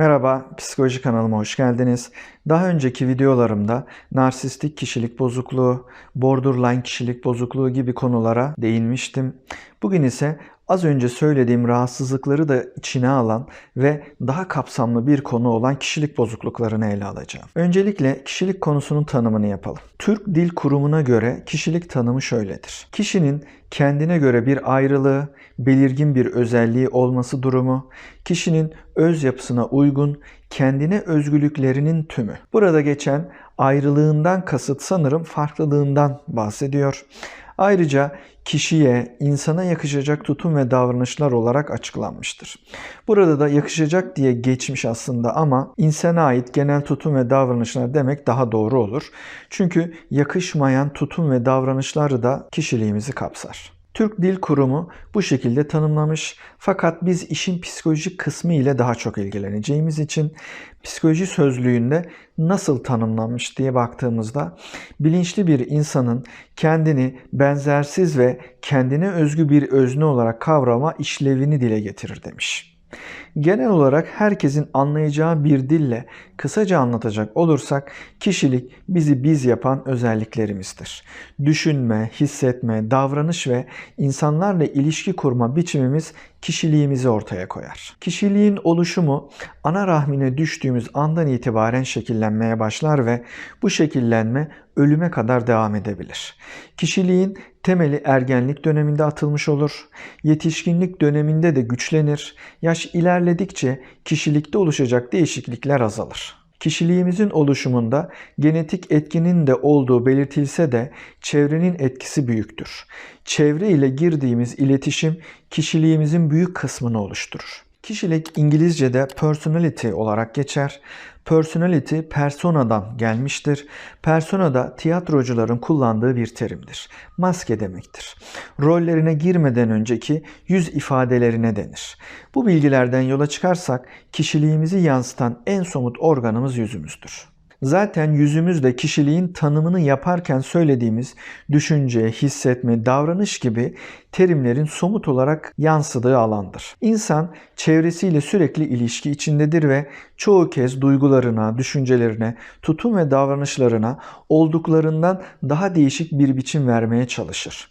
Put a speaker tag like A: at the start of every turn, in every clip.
A: Merhaba, psikoloji kanalıma hoş geldiniz. Daha önceki videolarımda narsistik kişilik bozukluğu, borderline kişilik bozukluğu gibi konulara değinmiştim. Bugün ise az önce söylediğim rahatsızlıkları da içine alan ve daha kapsamlı bir konu olan kişilik bozukluklarını ele alacağım. Öncelikle kişilik konusunun tanımını yapalım. Türk Dil Kurumu'na göre kişilik tanımı şöyledir. Kişinin kendine göre bir ayrılığı, belirgin bir özelliği olması durumu, kişinin öz yapısına uygun, kendine özgürlüklerinin tümü. Burada geçen ayrılığından kasıt sanırım farklılığından bahsediyor. Ayrıca kişiye, insana yakışacak tutum ve davranışlar olarak açıklanmıştır. Burada da yakışacak diye geçmiş aslında ama insana ait genel tutum ve davranışlar demek daha doğru olur. Çünkü yakışmayan tutum ve davranışları da kişiliğimizi kapsar. Türk Dil Kurumu bu şekilde tanımlamış. Fakat biz işin psikolojik kısmı ile daha çok ilgileneceğimiz için psikoloji sözlüğünde nasıl tanımlanmış diye baktığımızda bilinçli bir insanın kendini benzersiz ve kendine özgü bir özne olarak kavrama işlevini dile getirir demiş. Genel olarak herkesin anlayacağı bir dille kısaca anlatacak olursak kişilik bizi biz yapan özelliklerimizdir. Düşünme, hissetme, davranış ve insanlarla ilişki kurma biçimimiz kişiliğimizi ortaya koyar. Kişiliğin oluşumu ana rahmine düştüğümüz andan itibaren şekillenmeye başlar ve bu şekillenme ölüme kadar devam edebilir. Kişiliğin temeli ergenlik döneminde atılmış olur. Yetişkinlik döneminde de güçlenir. Yaş ilerledikçe kişilikte oluşacak değişiklikler azalır. Kişiliğimizin oluşumunda genetik etkinin de olduğu belirtilse de çevrenin etkisi büyüktür. Çevre ile girdiğimiz iletişim kişiliğimizin büyük kısmını oluşturur. Kişilik İngilizce'de personality olarak geçer. Personality personadan gelmiştir. Persona da tiyatrocuların kullandığı bir terimdir. Maske demektir. Rollerine girmeden önceki yüz ifadelerine denir. Bu bilgilerden yola çıkarsak kişiliğimizi yansıtan en somut organımız yüzümüzdür. Zaten yüzümüz de kişiliğin tanımını yaparken söylediğimiz düşünce, hissetme, davranış gibi terimlerin somut olarak yansıdığı alandır. İnsan çevresiyle sürekli ilişki içindedir ve çoğu kez duygularına, düşüncelerine, tutum ve davranışlarına olduklarından daha değişik bir biçim vermeye çalışır.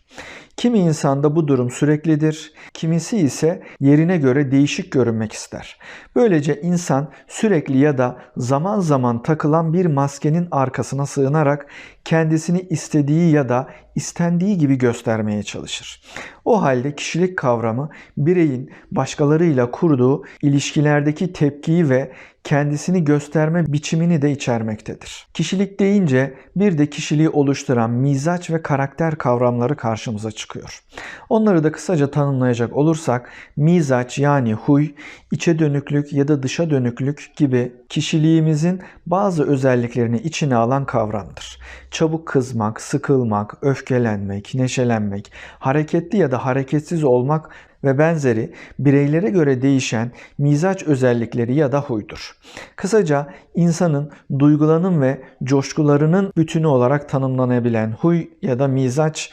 A: Kimi insanda bu durum süreklidir, kimisi ise yerine göre değişik görünmek ister. Böylece insan sürekli ya da zaman zaman takılan bir maskenin arkasına sığınarak kendisini istediği ya da istendiği gibi göstermeye çalışır. O halde kişilik kavramı bireyin başkalarıyla kurduğu ilişkilerdeki tepkiyi ve kendisini gösterme biçimini de içermektedir. Kişilik deyince bir de kişiliği oluşturan mizaç ve karakter kavramları karşımıza çıkıyor. Onları da kısaca tanımlayacak olursak mizaç yani huy, içe dönüklük ya da dışa dönüklük gibi kişiliğimizin bazı özelliklerini içine alan kavramdır. Çabuk kızmak, sıkılmak, öfkelenmek, neşelenmek, hareketli ya da hareketsiz olmak ve benzeri bireylere göre değişen mizaç özellikleri ya da huydur. Kısaca insanın duygularının ve coşkularının bütünü olarak tanımlanabilen huy ya da mizaç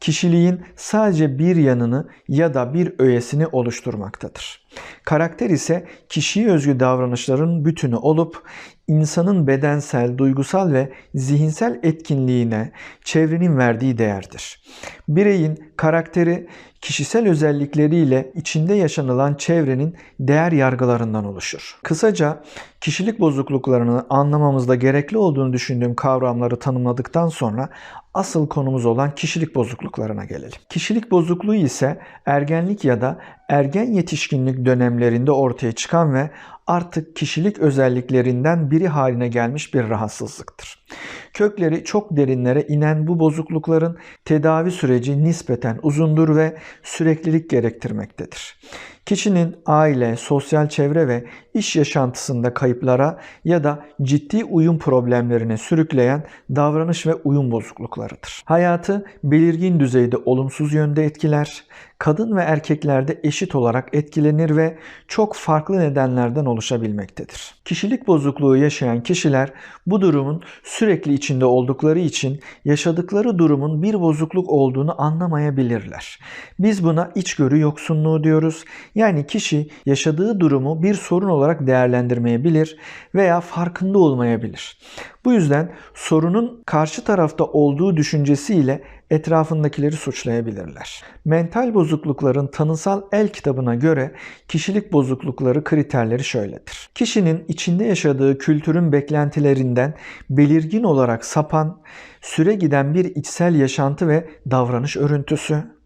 A: kişiliğin sadece bir yanını ya da bir öğesini oluşturmaktadır. Karakter ise kişiye özgü davranışların bütünü olup insanın bedensel, duygusal ve zihinsel etkinliğine çevrenin verdiği değerdir. Bireyin karakteri kişisel özellikleriyle içinde yaşanılan çevrenin değer yargılarından oluşur. Kısaca kişilik bozukluklarını anlamamızda gerekli olduğunu düşündüğüm kavramları tanımladıktan sonra asıl konumuz olan kişilik bozukluklarına gelelim. Kişilik bozukluğu ise ergenlik ya da ergen yetişkinlik dönemlerinde ortaya çıkan ve artık kişilik özelliklerinden biri haline gelmiş bir rahatsızlıktır. Kökleri çok derinlere inen bu bozuklukların tedavi süreci nispeten uzundur ve süreklilik gerektirmektedir. Kişinin aile, sosyal çevre ve iş yaşantısında kayıplara ya da ciddi uyum problemlerine sürükleyen davranış ve uyum bozukluklarıdır. Hayatı belirgin düzeyde olumsuz yönde etkiler, kadın ve erkeklerde eşit olarak etkilenir ve çok farklı nedenlerden oluşabilmektedir. Kişilik bozukluğu yaşayan kişiler bu durumun sürekli içinde oldukları için yaşadıkları durumun bir bozukluk olduğunu anlamayabilirler. Biz buna içgörü yoksunluğu diyoruz. Yani kişi yaşadığı durumu bir sorun olarak değerlendirmeyebilir veya farkında olmayabilir. Bu yüzden sorunun karşı tarafta olduğu düşüncesiyle etrafındakileri suçlayabilirler. Mental bozuklukların tanısal el kitabına göre kişilik bozuklukları kriterleri şöyledir. Kişinin içinde yaşadığı kültürün beklentilerinden belirgin olarak sapan, süre giden bir içsel yaşantı ve davranış örüntüsü,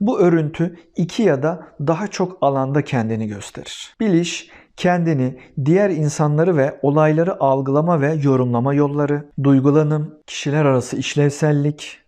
A: bu örüntü iki ya da daha çok alanda kendini gösterir. Biliş, kendini, diğer insanları ve olayları algılama ve yorumlama yolları, duygulanım, kişiler arası işlevsellik,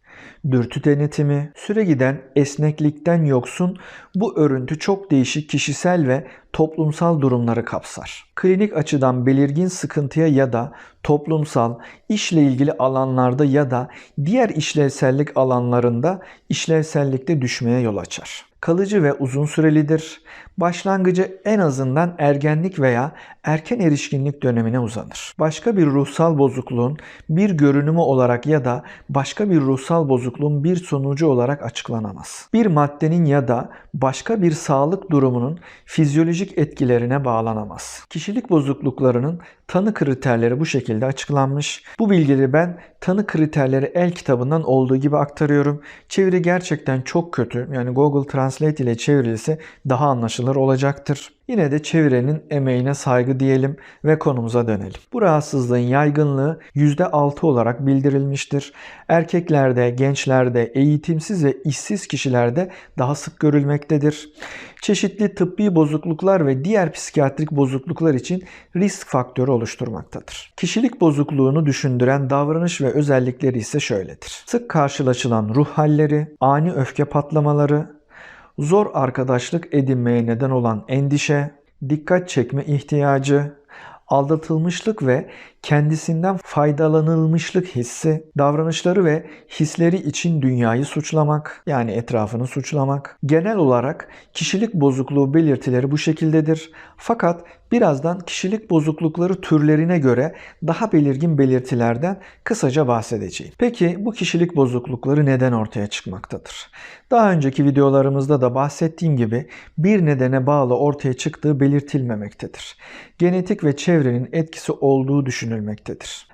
A: dürtü denetimi, süre giden esneklikten yoksun bu örüntü çok değişik kişisel ve toplumsal durumları kapsar. Klinik açıdan belirgin sıkıntıya ya da toplumsal, işle ilgili alanlarda ya da diğer işlevsellik alanlarında işlevsellikte düşmeye yol açar kalıcı ve uzun sürelidir. Başlangıcı en azından ergenlik veya erken erişkinlik dönemine uzanır. Başka bir ruhsal bozukluğun bir görünümü olarak ya da başka bir ruhsal bozukluğun bir sonucu olarak açıklanamaz. Bir maddenin ya da başka bir sağlık durumunun fizyolojik etkilerine bağlanamaz. Kişilik bozukluklarının tanı kriterleri bu şekilde açıklanmış. Bu bilgileri ben tanı kriterleri el kitabından olduğu gibi aktarıyorum. Çeviri gerçekten çok kötü. Yani Google Translate ile çevrilse daha anlaşılır olacaktır. Yine de çevirenin emeğine saygı diyelim ve konumuza dönelim. Bu rahatsızlığın yaygınlığı %6 olarak bildirilmiştir. Erkeklerde, gençlerde, eğitimsiz ve işsiz kişilerde daha sık görülmektedir. Çeşitli tıbbi bozukluklar ve diğer psikiyatrik bozukluklar için risk faktörü oluşturmaktadır. Kişilik bozukluğunu düşündüren davranış ve özellikleri ise şöyledir. Sık karşılaşılan ruh halleri, ani öfke patlamaları, zor arkadaşlık edinmeye neden olan endişe, dikkat çekme ihtiyacı, aldatılmışlık ve kendisinden faydalanılmışlık hissi, davranışları ve hisleri için dünyayı suçlamak, yani etrafını suçlamak. Genel olarak kişilik bozukluğu belirtileri bu şekildedir. Fakat birazdan kişilik bozuklukları türlerine göre daha belirgin belirtilerden kısaca bahsedeceğim. Peki bu kişilik bozuklukları neden ortaya çıkmaktadır? Daha önceki videolarımızda da bahsettiğim gibi bir nedene bağlı ortaya çıktığı belirtilmemektedir. Genetik ve çevrenin etkisi olduğu düşünülmektedir.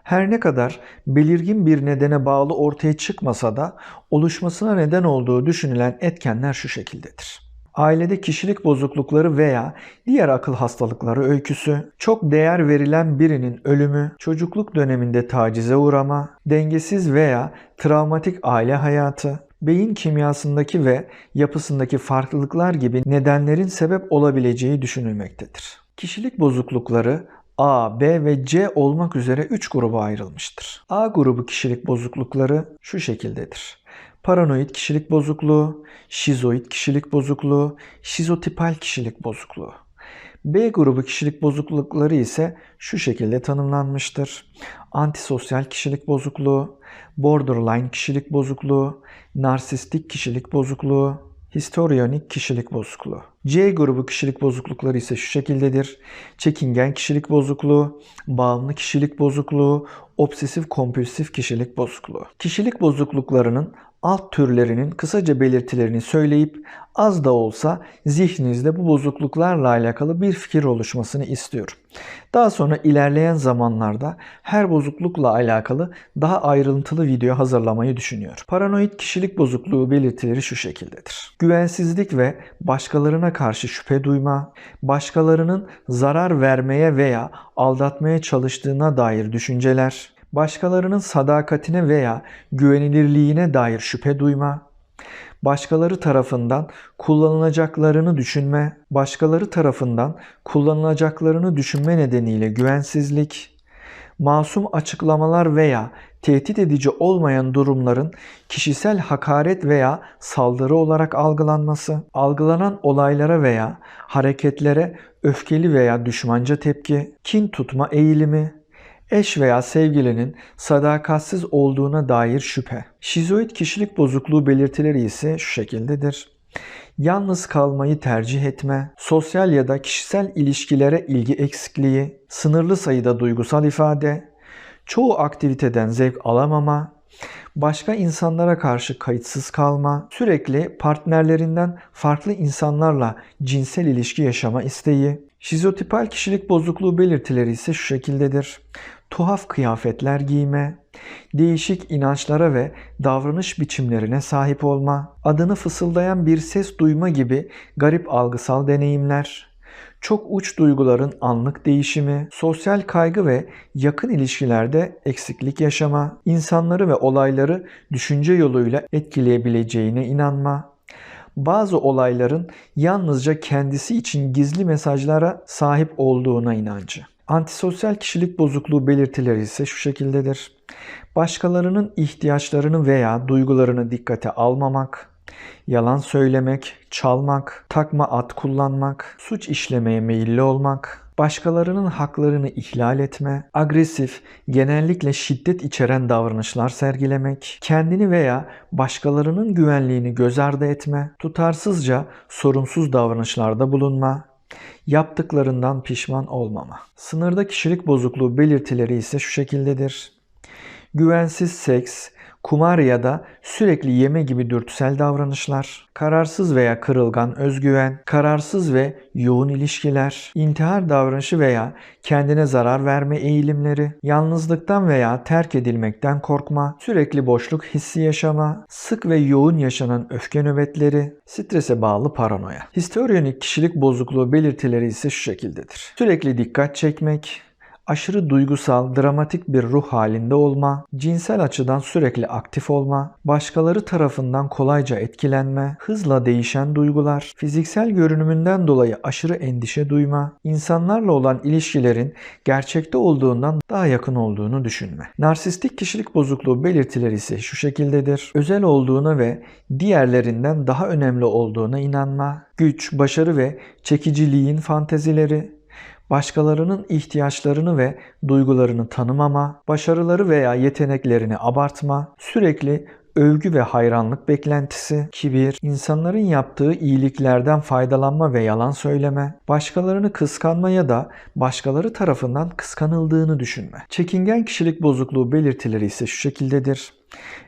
A: Her ne kadar belirgin bir nedene bağlı ortaya çıkmasa da oluşmasına neden olduğu düşünülen etkenler şu şekildedir ailede kişilik bozuklukları veya diğer akıl hastalıkları öyküsü, çok değer verilen birinin ölümü, çocukluk döneminde tacize uğrama, dengesiz veya travmatik aile hayatı, beyin kimyasındaki ve yapısındaki farklılıklar gibi nedenlerin sebep olabileceği düşünülmektedir. Kişilik bozuklukları A, B ve C olmak üzere 3 gruba ayrılmıştır. A grubu kişilik bozuklukları şu şekildedir. Paranoid kişilik bozukluğu, şizoid kişilik bozukluğu, şizotipal kişilik bozukluğu. B grubu kişilik bozuklukları ise şu şekilde tanımlanmıştır. Antisosyal kişilik bozukluğu, borderline kişilik bozukluğu, narsistik kişilik bozukluğu, histrionik kişilik bozukluğu. C grubu kişilik bozuklukları ise şu şekildedir. Çekingen kişilik bozukluğu, bağımlı kişilik bozukluğu, obsesif kompulsif kişilik bozukluğu. Kişilik bozukluklarının alt türlerinin kısaca belirtilerini söyleyip az da olsa zihninizde bu bozukluklarla alakalı bir fikir oluşmasını istiyorum. Daha sonra ilerleyen zamanlarda her bozuklukla alakalı daha ayrıntılı video hazırlamayı düşünüyorum. Paranoid kişilik bozukluğu belirtileri şu şekildedir. Güvensizlik ve başkalarına karşı şüphe duyma, başkalarının zarar vermeye veya aldatmaya çalıştığına dair düşünceler, başkalarının sadakatine veya güvenilirliğine dair şüphe duyma, başkaları tarafından kullanılacaklarını düşünme, başkaları tarafından kullanılacaklarını düşünme nedeniyle güvensizlik, masum açıklamalar veya tehdit edici olmayan durumların kişisel hakaret veya saldırı olarak algılanması, algılanan olaylara veya hareketlere öfkeli veya düşmanca tepki, kin tutma eğilimi, eş veya sevgilinin sadakatsiz olduğuna dair şüphe. Şizoid kişilik bozukluğu belirtileri ise şu şekildedir. Yalnız kalmayı tercih etme, sosyal ya da kişisel ilişkilere ilgi eksikliği, sınırlı sayıda duygusal ifade, çoğu aktiviteden zevk alamama, başka insanlara karşı kayıtsız kalma, sürekli partnerlerinden farklı insanlarla cinsel ilişki yaşama isteği. Şizotipal kişilik bozukluğu belirtileri ise şu şekildedir. Tuhaf kıyafetler giyme, değişik inançlara ve davranış biçimlerine sahip olma, adını fısıldayan bir ses duyma gibi garip algısal deneyimler, çok uç duyguların anlık değişimi, sosyal kaygı ve yakın ilişkilerde eksiklik yaşama, insanları ve olayları düşünce yoluyla etkileyebileceğine inanma, bazı olayların yalnızca kendisi için gizli mesajlara sahip olduğuna inancı. Antisosyal kişilik bozukluğu belirtileri ise şu şekildedir. Başkalarının ihtiyaçlarını veya duygularını dikkate almamak, yalan söylemek, çalmak, takma at kullanmak, suç işlemeye meyilli olmak, başkalarının haklarını ihlal etme, agresif, genellikle şiddet içeren davranışlar sergilemek, kendini veya başkalarının güvenliğini göz ardı etme, tutarsızca sorumsuz davranışlarda bulunma, yaptıklarından pişman olmama. Sınırda kişilik bozukluğu belirtileri ise şu şekildedir. Güvensiz seks, kumar ya da sürekli yeme gibi dürtüsel davranışlar, kararsız veya kırılgan özgüven, kararsız ve yoğun ilişkiler, intihar davranışı veya kendine zarar verme eğilimleri, yalnızlıktan veya terk edilmekten korkma, sürekli boşluk hissi yaşama, sık ve yoğun yaşanan öfke nöbetleri, strese bağlı paranoya. Histrionik kişilik bozukluğu belirtileri ise şu şekildedir. Sürekli dikkat çekmek, aşırı duygusal, dramatik bir ruh halinde olma, cinsel açıdan sürekli aktif olma, başkaları tarafından kolayca etkilenme, hızla değişen duygular, fiziksel görünümünden dolayı aşırı endişe duyma, insanlarla olan ilişkilerin gerçekte olduğundan daha yakın olduğunu düşünme. Narsistik kişilik bozukluğu belirtileri ise şu şekildedir. Özel olduğuna ve diğerlerinden daha önemli olduğuna inanma, güç, başarı ve çekiciliğin fantezileri, başkalarının ihtiyaçlarını ve duygularını tanımama, başarıları veya yeteneklerini abartma, sürekli övgü ve hayranlık beklentisi, kibir, insanların yaptığı iyiliklerden faydalanma ve yalan söyleme, başkalarını kıskanma ya da başkaları tarafından kıskanıldığını düşünme. Çekingen kişilik bozukluğu belirtileri ise şu şekildedir.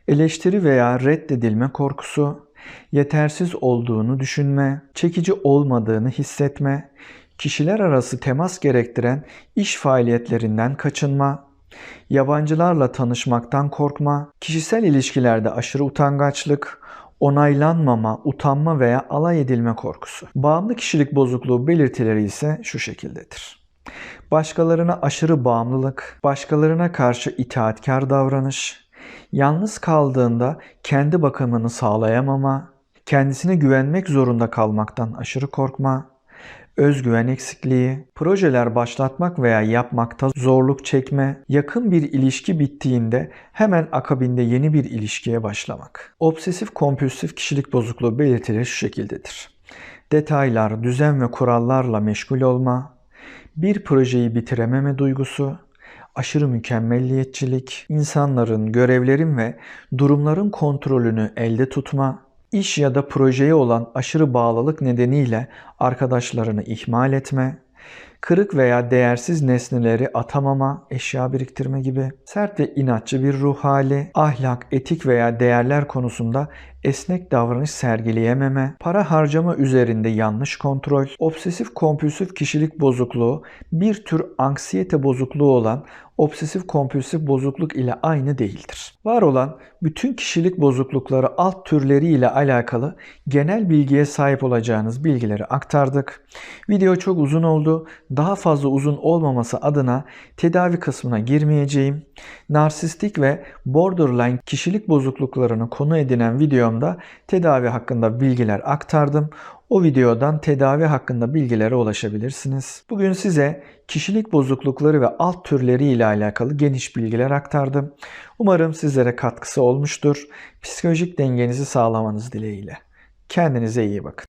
A: Eleştiri veya reddedilme korkusu, yetersiz olduğunu düşünme, çekici olmadığını hissetme, kişiler arası temas gerektiren iş faaliyetlerinden kaçınma, yabancılarla tanışmaktan korkma, kişisel ilişkilerde aşırı utangaçlık, onaylanmama, utanma veya alay edilme korkusu. Bağımlı kişilik bozukluğu belirtileri ise şu şekildedir. Başkalarına aşırı bağımlılık, başkalarına karşı itaatkar davranış, yalnız kaldığında kendi bakımını sağlayamama, kendisine güvenmek zorunda kalmaktan aşırı korkma, özgüven eksikliği, projeler başlatmak veya yapmakta zorluk çekme, yakın bir ilişki bittiğinde hemen akabinde yeni bir ilişkiye başlamak. Obsesif kompulsif kişilik bozukluğu belirtileri şu şekildedir. Detaylar, düzen ve kurallarla meşgul olma, bir projeyi bitirememe duygusu, aşırı mükemmelliyetçilik, insanların, görevlerin ve durumların kontrolünü elde tutma, İş ya da projeye olan aşırı bağlılık nedeniyle arkadaşlarını ihmal etme, kırık veya değersiz nesneleri atamama, eşya biriktirme gibi, sert ve inatçı bir ruh hali, ahlak, etik veya değerler konusunda esnek davranış sergileyememe, para harcama üzerinde yanlış kontrol, obsesif kompulsif kişilik bozukluğu bir tür anksiyete bozukluğu olan obsesif kompulsif bozukluk ile aynı değildir. Var olan bütün kişilik bozuklukları alt türleri ile alakalı genel bilgiye sahip olacağınız bilgileri aktardık. Video çok uzun oldu. Daha fazla uzun olmaması adına tedavi kısmına girmeyeceğim. Narsistik ve borderline kişilik bozukluklarını konu edinen videomda tedavi hakkında bilgiler aktardım. O videodan tedavi hakkında bilgilere ulaşabilirsiniz. Bugün size kişilik bozuklukları ve alt türleri ile alakalı geniş bilgiler aktardım. Umarım sizlere katkısı olmuştur. Psikolojik dengenizi sağlamanız dileğiyle. Kendinize iyi bakın.